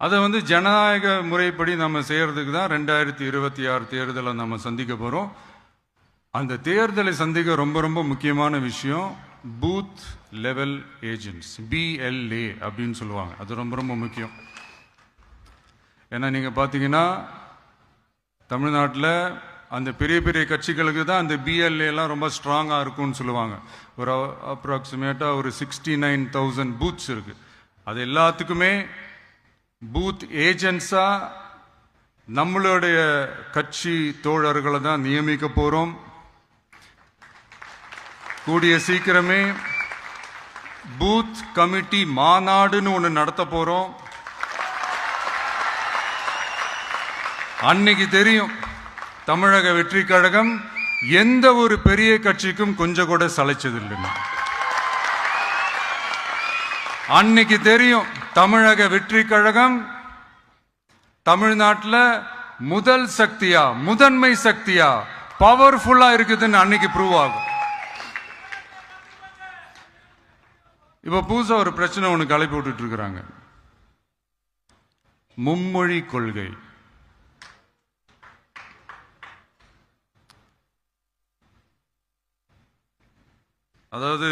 அதை வந்து ஜனநாயக முறைப்படி நம்ம செய்கிறதுக்கு தான் ரெண்டாயிரத்தி இருபத்தி ஆறு தேர்தலை நம்ம சந்திக்க போகிறோம் அந்த தேர்தலை சந்திக்க ரொம்ப ரொம்ப முக்கியமான விஷயம் பூத் லெவல் ஏஜென்ட்ஸ் பிஎல்ஏ அப்படின்னு சொல்லுவாங்க. அது ரொம்ப ரொம்ப முக்கியம். ஏன்னா நீங்கள் பார்த்தீங்கன்னா தமிழ்நாட்டில் அந்த பெரிய பெரிய கட்சிகளுக்கு தான் அந்த பிஎல்ஏலாம் ரொம்ப ஸ்ட்ராங்காக இருக்கும்னு சொல்லுவாங்க. ஒரு அப்ராக்சிமேட்டாக ஒரு சிக்ஸ்டி நைன் தௌசண்ட் பூத்ஸ் இருக்குது அது எல்லாத்துக்குமே பூத் ஏஜென்ட்ஸாக நம்மளுடைய கட்சி தோழர்களை தான் நியமிக்க போகிறோம் கூடிய சீக்கிரமே பூத் கமிட்டி மாநாடுன்னு ஒன்று நடத்த போகிறோம் அன்னைக்கு தெரியும் தமிழக வெற்றி கழகம் எந்த ஒரு பெரிய கட்சிக்கும் கொஞ்சம் கூட சளைச்சதில்லைன்னு. அன்னைக்கு தெரியும் தமிழக வெற்றி கழகம் தமிழ்நாட்டில் முதல் சக்தியா முதன்மை சக்தியா பவர்ஃபுல்லா இருக்குதுன்னு அன்னைக்கு ப்ரூவ் ஆகும். இப்ப புதுசா ஒரு பிரச்சனை ஒன்று கிளப்பி விட்டுட்டு இருக்கிறாங்க. மும்மொழி கொள்கை. அதாவது